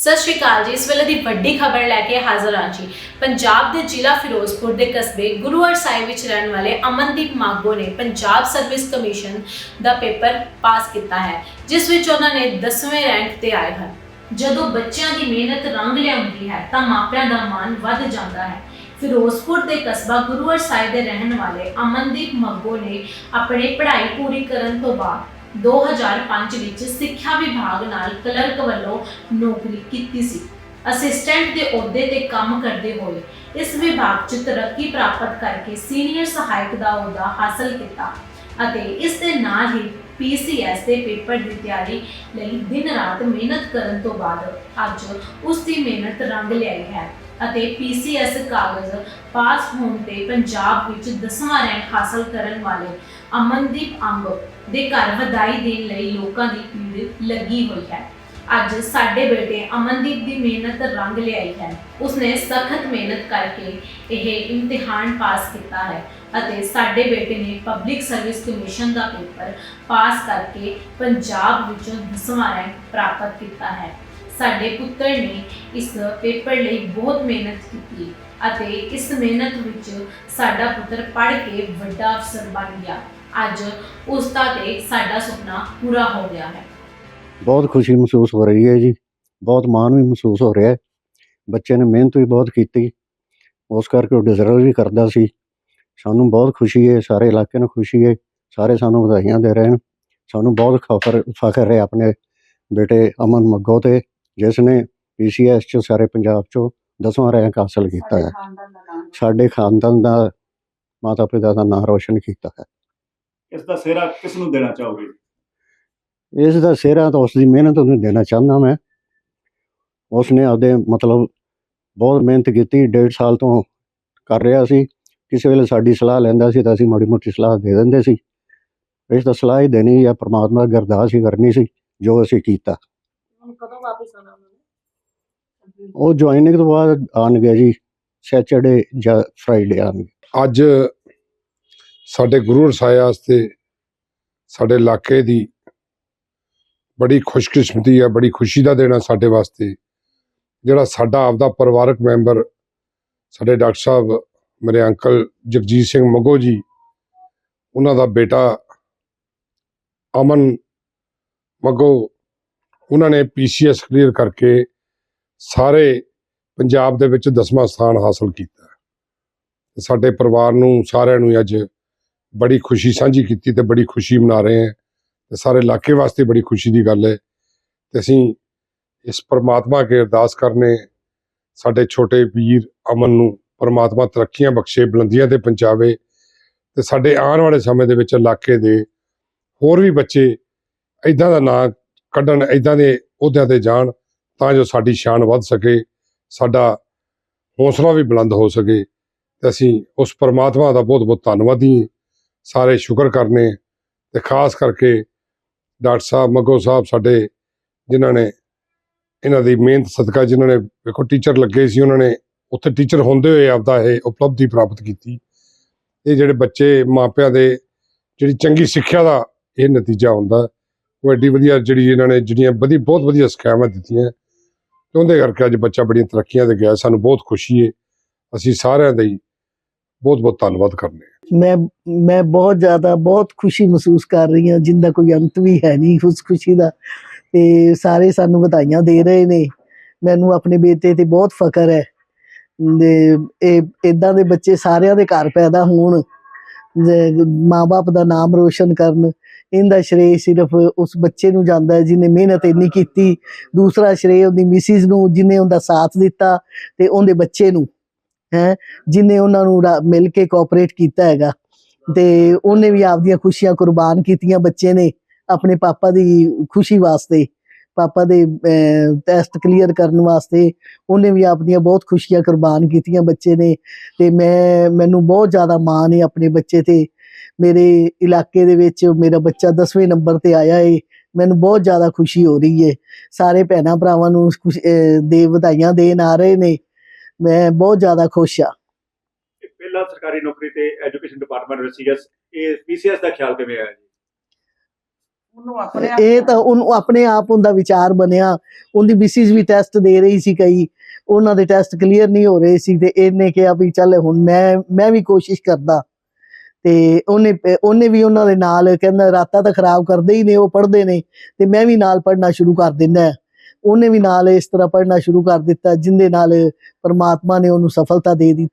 ਸਤਿ ਸ਼੍ਰੀ ਅਕਾਲ ਜੀ, ਇਸ ਵੇਲੇ ਦੀ ਵੱਡੀ ਖਬਰ ਲੈ ਕੇ ਹਾਜ਼ਰ ਹਾਂ ਜੀ। ਪੰਜਾਬ ਦੇ ਜ਼ਿਲ੍ਹਾ ਫਿਰੋਜ਼ਪੁਰ ਦੇ ਕਸਬੇ ਗੁਰੂਵਾਰ ਸਾਹਿਬ ਵਿੱਚ ਰਹਿਣ ਵਾਲੇ ਅਮਨਦੀਪ ਮਾਗੋ ਨੇ ਪੰਜਾਬ ਸਰਵਿਸ ਕਮਿਸ਼ਨ ਦਾ ਪੇਪਰ ਪਾਸ ਕੀਤਾ ਹੈ, ਜਿਸ ਵਿੱਚ ਉਹਨਾਂ ਨੇ 10ਵੇਂ ਰੈਂਕ ਤੇ ਆਏ ਹਨ। ਜਦੋਂ ਬੱਚਿਆਂ ਦੀ ਮਿਹਨਤ ਰੰਗ ਲਿਆਉਂਦੀ ਹੈ, ਤਾਂ ਮਾਪਿਆਂ ਦਾ ਮਾਣ ਵੱਧ ਜਾਂਦਾ ਹੈ। ਫਿਰੋਜ਼ਪੁਰ ਦੇ ਕਸਬਾ ਗੁਰੂਵਰ ਸਾਹਿਬ ਦੇ ਰਹਿਣ ਵਾਲੇ ਅਮਨਦੀਪ ਮੱਗੋ ਨੇ ਆਪਣੀ ਪੜ੍ਹਾਈ ਪੂਰੀ ਕਰਨ ਤੋਂ ਬਾਅਦ 2005 ਵਿੱਚ ਸਿੱਖਿਆ ਵਿਭਾਗ ਨਾਲ ਕਲਰਕ ਵੱਲੋਂ ਨੌਕਰੀ ਕੀਤੀ ਸੀ। ਅਸਿਸਟੈਂਟ ਦੇ ਅਹੁਦੇ ਤੇ ਕੰਮ ਕਰਦੇ ਹੋਏ ਇਸ ਵਿਭਾਗ 'ਚ ਤਰੱਕੀ ਪ੍ਰਾਪਤ ਕਰਕੇ ਸੀਨੀਅਰ ਸਹਾਇਕ ਦਾ ਅਹੁਦਾ ਹਾਸਲ ਕੀਤਾ। ਅਤੇ ਇਸ ਦੇ ਨਾਲ ਹੀ PCS ਦੇ ਪੇਪਰ ਦੀ ਤਿਆਰੀ ਲਈ ਦਿਨ ਰਾਤ ਮਿਹਨਤ ਕਰਨ ਤੋਂ ਬਾਅਦ ਅੱਜ ਉਸ ਦੀ ਮਿਹਨਤ ਰੰਗ ਲਿਆਈ ਹੈ ਅਤੇ PCS ਕਾਗਜ਼ ਪਾਸ ਹੋਣ ਤੇ ਪੰਜਾਬ ਵਿੱਚ 10ਵਾਂ ਰੈਂਕ ਹਾਸਲ ਕਰਨ ਵਾਲੇ ਅਮਨਦੀਪ ਅੰਬ ਦੇ ਘਰ ਵਧਾਈ ਦੇਣ ਲਈ ਲੋਕਾਂ ਦੀ ਭੀੜ ਲੱਗੀ ਹੋਈ ਹੈ। ਅੱਜ ਸਾਡੇ ਬੇਟੇ ਅਮਨਦੀਪ ਦੀ ਮਿਹਨਤ ਰੰਗ ਲਿਆਈ ਹੈ। ਉਸਨੇ ਸਖਤ ਮਿਹਨਤ ਕਰਕੇ ਇਹ ਇਮਤਿਹਾਨ ਪਾਸ ਕੀਤਾ ਹੈ ਅਤੇ ਸਾਡੇ ਬੇਟੇ ਨੇ ਪਬਲਿਕ ਸਰਵਿਸ ਕਮਿਸ਼ਨ ਦਾ ਪੇਪਰ ਪਾਸ ਕਰਕੇ ਪੰਜਾਬ ਵਿੱਚੋਂ 10ਵਾਂ ਰੈਂਕ ਪ੍ਰਾਪਤ ਕੀਤਾ ਹੈ। ਸਾਡੇ ਪੁੱਤਰ ਨੇ ਇਸ ਪੇਪਰ ਲਈ ਬਹੁਤ ਮਿਹਨਤ ਕੀਤੀ ਅਤੇ ਇਸ ਮਿਹਨਤ ਵਿੱਚ ਸਾਡਾ ਪੁੱਤਰ ਪੜ੍ਹ ਕੇ ਵੱਡਾ ਅਫਸਰ ਬਣ ਗਿਆ। ਅੱਜ ਉਸ ਦਾ ਤੇ ਸਾਡਾ ਸੁਪਨਾ ਪੂਰਾ ਹੋ ਗਿਆ ਹੈ। ਬਹੁਤ ਖੁਸ਼ੀ ਮਹਿਸੂਸ ਹੋ ਰਹੀ ਹੈ ਜੀ। ਬਹੁਤ ਮਾਣ ਵੀ ਮਹਿਸੂਸ ਹੋ ਰਿਹਾ ਹੈ। ਬੱਚੇ ਨੇ ਮਿਹਨਤ ਵੀ ਬਹੁਤ ਕੀਤੀ। ਉਸ ਕਰਕੇ ਉਹ ਡਿਜ਼ਰਵ ਵੀ ਕਰਦਾ ਸੀ। ਸਾਨੂੰ ਬਹੁਤ ਖੁਸ਼ੀ ਹੈ, ਸਾਰੇ ਇਲਾਕੇ ਨੂੰ ਖੁਸ਼ੀ ਹੈ। ਸਾਰੇ ਸਾਨੂੰ ਵਧਾਈਆਂ ਦੇ ਰਹੇ ਹਨ। ਸਾਨੂੰ ਬਹੁਤ ਫਖਰ ਫਖਰ ਹੈ ਆਪਣੇ ਬੇਟੇ ਅਮਨ ਮੱਗੋ ਤੇ, ਜਿਸ ਨੇ ਪੀਸੀਐਸ ਚ, ਸਾਰੇ ਪੰਜਾਬ ਚੋਂ 10ਵਾਂ ਰੈਂਕ ਹਾਸਲ ਕੀਤਾ ਹੈ। ਸਾਡੇ ਖਾਨਦਾਨ ਦਾ ਮਾਤਾ ਪਿਤਾ ਦਾ ਨਾਮ ਰੋਸ਼ਨ ਕੀਤਾ ਹੈ। ਇਸ ਦਾ ਸਿਹਰਾ ਕਿਸ ਨੂੰ ਦੇਣਾ ਚਾਹੋਗੇ? ਇਸ ਦਾ ਸਿਹਰਾ ਤਾਂ ਉਸ ਦੀ ਮਿਹਨਤ ਨੂੰ ਦੇਣਾ ਚਾਹੁੰਦਾ ਮੈਂ। ਉਸ ਨੇ ਆਪਦੇ ਮਤਲਬ ਬਹੁਤ ਮਿਹਨਤ ਕੀਤੀ ਡੇਢ ਸਾਲ ਤੋਂ ਕਰ ਰਿਹਾ ਸੀ। ਕਿਸੇ ਵੇਲੇ ਸਾਡੀ ਸਲਾਹ ਲੈਂਦਾ ਸੀ ਤਾਂ ਅਸੀਂ ਮਾੜੀ ਮੋਟੀ ਸਲਾਹ ਦੇ ਦਿੰਦੇ ਸੀ। ਇਸ ਦਾ ਸਲਾਹ ਹੀ ਦੇਣੀ ਜਾਂ ਪ੍ਰਮਾਤਮਾ ਦੀ ਅਰਦਾਸ ਹੀ ਕਰਨੀ ਸੀ ਜੋ ਅਸੀਂ ਕੀਤਾ। ਹੁਣ ਕਦੋਂ ਵਾਪਸ ਆਣਾ ਉਹਨਾਂ ਉਹ ਜੁਆਇਨਿੰਗ ਤੋਂ ਬਾਅਦ ਆਉਣਗੇ ਜੀ ਸੈਚਰਡੇ ਜਾਂ ਫਰਾਈਡੇ ਆਉਣਗੇ। ਅੱਜ ਸਾਡੇ ਗੁਰੂ ਰਸਾਇਆ ਵਾਸਤੇ ਸਾਡੇ ਇਲਾਕੇ ਦੀ ਬੜੀ ਖੁਸ਼ਕਿਸਮਤੀ ਆ, ਬੜੀ ਖੁਸ਼ੀ ਦਾ ਦੇਣਾ ਸਾਡੇ ਵਾਸਤੇ। ਜਿਹੜਾ ਸਾਡਾ ਆਪਦਾ ਪਰਿਵਾਰਕ ਮੈਂਬਰ, ਸਾਡੇ ਡਾਕਟਰ ਸਾਹਿਬ, ਮੇਰੇ ਅੰਕਲ ਜਗਜੀਤ ਸਿੰਘ ਮਗੋ ਜੀ, ਉਹਨਾਂ ਦਾ ਬੇਟਾ ਅਮਨ ਮਗੋ, ਉਹਨਾਂ ਨੇ ਪੀਸੀਐਸ ਕਲੀਅਰ ਕਰਕੇ ਸਾਰੇ ਪੰਜਾਬ ਦੇ ਵਿੱਚ 10ਵਾਂ ਸਥਾਨ ਹਾਸਲ ਕੀਤਾ। ਸਾਡੇ ਪਰਿਵਾਰ ਨੂੰ ਸਾਰਿਆਂ ਨੂੰ ਅੱਜ ਬੜੀ ਖੁਸ਼ੀ ਸਾਂਝੀ ਕੀਤੀ ਤੇ ਬੜੀ ਖੁਸ਼ੀ ਮਨਾ ਰਹੇ ਹਾਂ ਤੇ ਸਾਰੇ ਇਲਾਕੇ ਵਾਸਤੇ ਬੜੀ ਖੁਸ਼ੀ ਦੀ ਗੱਲ ਹੈ ਤੇ ਅਸੀਂ ਇਸ ਪਰਮਾਤਮਾ ਕੇ ਅਰਦਾਸ ਕਰਨੇ ਸਾਡੇ ਛੋਟੇ ਵੀਰ ਅਮਨ ਨੂੰ ਪਰਮਾਤਮਾ ਤਰੱਕੀਆਂ ਬਖਸ਼ੇ, ਬੁਲੰਦੀਆਂ ਤੇ ਪਹੁੰਚਾਵੇ ਤੇ ਸਾਡੇ ਆਉਣ ਵਾਲੇ ਸਮੇਂ ਦੇ ਵਿੱਚ ਇਲਾਕੇ ਦੇ ਹੋਰ ਵੀ ਬੱਚੇ ਇਦਾਂ ਦਾ ਨਾਂ ਕੱਢਣ ਇਦਾਂ ਦੇ ਅਹੁਦਿਆਂ ਤੇ ਜਾਣ ਤਾਂ ਜੋ ਸਾਡੀ ਸ਼ਾਨ ਵੱਧ ਸਕੇ, ਸਾਡਾ ਹੌਸਲਾ ਵੀ ਬੁਲੰਦ ਹੋ ਸਕੇ ਤੇ ਅਸੀਂ ਉਸ ਪਰਮਾਤਮਾ ਦਾ ਬਹੁਤ ਬਹੁਤ ਧੰਨਵਾਦੀ ਸਾਰੇ ਸ਼ੁਕਰ ਕਰਨੇ ਤੇ ਖਾਸ ਕਰਕੇ ਡਾਕਟਰ ਸਾਹਿਬ ਮੱਗੋ ਸਾਹਿਬ ਸਾਡੇ ਜਿਨ੍ਹਾਂ ਨੇ ਇਹਨਾਂ ਦੀ ਮਿਹਨਤ, ਸਦਕਾ ਜਿਨ੍ਹਾਂ ਨੇ ਵੇਖੋ ਟੀਚਰ ਲੱਗੇ ਸੀ, ਉਹਨਾਂ ਨੇ ਉੱਥੇ ਟੀਚਰ ਹੁੰਦੇ ਹੋਏ ਆਪਦਾ ਇਹ ਉਪਲਬਧੀ ਪ੍ਰਾਪਤ ਕੀਤੀ। ਇਹ ਜਿਹੜੇ ਬੱਚੇ ਮਾਪਿਆਂ ਦੇ ਜਿਹੜੀ ਚੰਗੀ ਸਿੱਖਿਆ ਦਾ ਇਹ ਨਤੀਜਾ ਹੁੰਦਾ। ਉਹ ਐਡੀ ਵਧੀਆ ਜਿਹੜੀ ਇਹਨਾਂ ਨੇ ਜਿਹੜੀਆਂ ਵਧੀ, ਬਹੁਤ ਵਧੀਆ ਸਿੱਖਿਆਵਾਂ ਦਿੱਤੀਆਂ। ਤੇ ਉਹਦੇ ਕਰਕੇ ਅੱਜ ਬੱਚਾ ਬੜੀਆਂ ਤਰੱਕੀਆਂ ਤੇ ਗਿਆ। ਸਾਨੂੰ ਬਹੁਤ ਖੁਸ਼ੀ ਹੈ ਅਸੀਂ ਸਾਰਿਆਂ ਦੇ ਬਹੁਤ ਬਹੁਤ ਧੰਨਵਾਦ ਕਰਨੇ ਮੈਂ ਮੈਂ ਬਹੁਤ ਜ਼ਿਆਦਾ, ਬਹੁਤ ਖੁਸ਼ੀ ਮਹਿਸੂਸ ਕਰ ਰਹੀ ਹਾਂ, ਜਿੰਦਾ ਕੋਈ ਅੰਤ ਵੀ ਹੈ ਨਹੀਂ ਉਸ ਖੁਸ਼ੀ ਦਾ। ਤੇ ਸਾਰੇ ਸਾਨੂੰ ਵਧਾਈਆਂ ਦੇ ਰਹੇ ਨੇ। ਮੈਨੂੰ ਆਪਣੇ ਬੇਟੇ ਤੇ ਬਹੁਤ ਫਖਰ ਹੈ। ਦੇ ਇਹ ਇਦਾਂ ਦੇ ਬੱਚੇ ਸਾਰਿਆਂ ਦੇ ਘਰ ਪੈਦਾ ਹੋਣ। ਮਾਪੇ ਦਾ ਨਾਮ ਰੋਸ਼ਨ ਕਰਨ। ਇਹਦਾ ਸ਼੍ਰੇਅ ਸਿਰਫ ਉਸ ਬੱਚੇ ਨੂੰ ਜਾਂਦਾ ਹੈ ਜਿਨੇ ਮਿਹਨਤ ਇੰਨੀ ਕੀਤੀ। ਦੂਸਰਾ ਸ਼੍ਰੇਅ ਉਹਦੀ ਮਿਸਿਸ ਨੂੰ ਜਿਨੇ ਉਹਦਾ ਸਾਥ ਦਿੱਤਾ ਤੇ ਉਹਦੇ ਬੱਚੇ ਨੂੰ। ਹੈ, ਜਿਨੇ ਉਹਨਾਂ ਨੂੰ ਰਾ- ਮਿਲ ਕੇ ਕੋਆਪਰੇਟ ਕੀਤਾ ਹੈਗਾ। ਤੇ ਉਹਨੇ ਵੀ ਆਪਦੀਆਂ ਖੁਸ਼ੀਆਂ ਕੁਰਬਾਨ ਕੀਤੀਆਂ ਬੱਚੇ ਨੇ ਆਪਣੇ ਪਾਪਾ ਦੀ ਖੁਸ਼ੀ ਵਾਸਤੇ। ਪਾਪਾ ਦੇ ਟੈਸਟ ਕਲੀਅਰ ਕਰਨ ਵਾਸਤੇ ਉਹਨੇ ਵੀ ਆਪਣੀਆਂ ਬਹੁਤ ਖੁਸ਼ੀਆਂ ਕੁਰਬਾਨ ਕੀਤੀਆਂ ਬੱਚੇ ਨੇ। ਤੇ ਮੈਂ, ਮੈਨੂੰ ਬਹੁਤ ਜ਼ਿਆਦਾ ਮਾਣ ਹੈ ਆਪਣੇ ਬੱਚੇ ਤੇ। ਮੇਰੇ ਇਲਾਕੇ ਦੇ ਵਿੱਚ ਮੇਰਾ ਬੱਚਾ 10ਵੇਂ ਨੰਬਰ ਤੇ ਆਇਆ ਏ। ਮੈਨੂੰ ਬਹੁਤ ਜ਼ਿਆਦਾ ਖੁਸ਼ੀ ਹੋ ਰਹੀ ਹੈ ਸਾਰੇ ਭੈਣਾਂ ਭਰਾਵਾਂ ਨੂੰ ਖੁਸ਼- ਦੇ ਵਧਾਈਆਂ ਦੇਣ ਆ ਰਹੇ ਨੇ। ਮੈਂ ਬਹੁਤ ਜ਼ਿਆਦਾ ਖੁਸ਼ ਇਹ ਪਹਿਲਾ ਸਰਕਾਰੀ ਨੌਕਰੀ ਤੇ ਐਜੂਕੇਸ਼ਨ ਡਿਪਾਰਟਮੈਂਟ ਵਿੱਚ ਸੀਗਾ ਇਹ ਪੀਸੀਐਸ ਦਾ ਖਿਆਲ ਕਿਵੇਂ ਆਇਆ ਜੀ? ਉਹਨੂੰ ਆਪਣੇ ਆਪ ਇਹ ਤਾਂ ਉਹਨੂੰ ਆਪਣੇ ਆਪ ਉਹਦਾ ਵਿਚਾਰ ਬਣਿਆ। ਉਹਦੀ ਮਿਸਿਸ ਵੀ ਟੈਸਟ ਦੇ ਰਹੀ ਸੀ ਕਈ। ਉਹਨਾਂ ਦੇ ਟੈਸਟ ਕਲੀਅਰ ਨਹੀਂ ਹੋ ਰਹੇ ਸੀ ਤੇ ਇਹਨੇ ਕਿਹਾ ਵੀ ਚੱਲ ਹੁਣ ਮੈਂ ਮੈਂ ਵੀ ਕੋਸ਼ਿਸ਼ ਕਰਦਾ। ਤੇ ਉਹਨੇ ਉਹਨੇ ਵੀ ਉਹਨਾਂ ਦੇ ਨਾਲ ਕਹਿੰਦਾ ਰਾਤਾਂ ਤਾਂ ਖਰਾਬ ਕਰਦੇ ਹੀ ਨੇ ਉਹ ਪੜ੍ਹਦੇ ਨੇ। ਤੇ ਮੈਂ ਵੀ ਨਾਲ ਪੜ੍ਹਨਾ ਸ਼ੁਰੂ ਕਰ ਦਿੰਦਾ। ਉਹਨੇ ਵੀ ਨਾਲ ਇਸ ਤਰ੍ਹਾਂ ਪੜ੍ਹਨਾ ਸ਼ੁਰੂ ਕਰ ਦਿੱਤਾ, ਜਿੰਦੇ ਨਾਲ ਪਰਮਾਤਮਾ ਨੇ ਉਹਨੂੰ ਸਫਲਤਾ ਦੇ ਦਿੱਤੀ।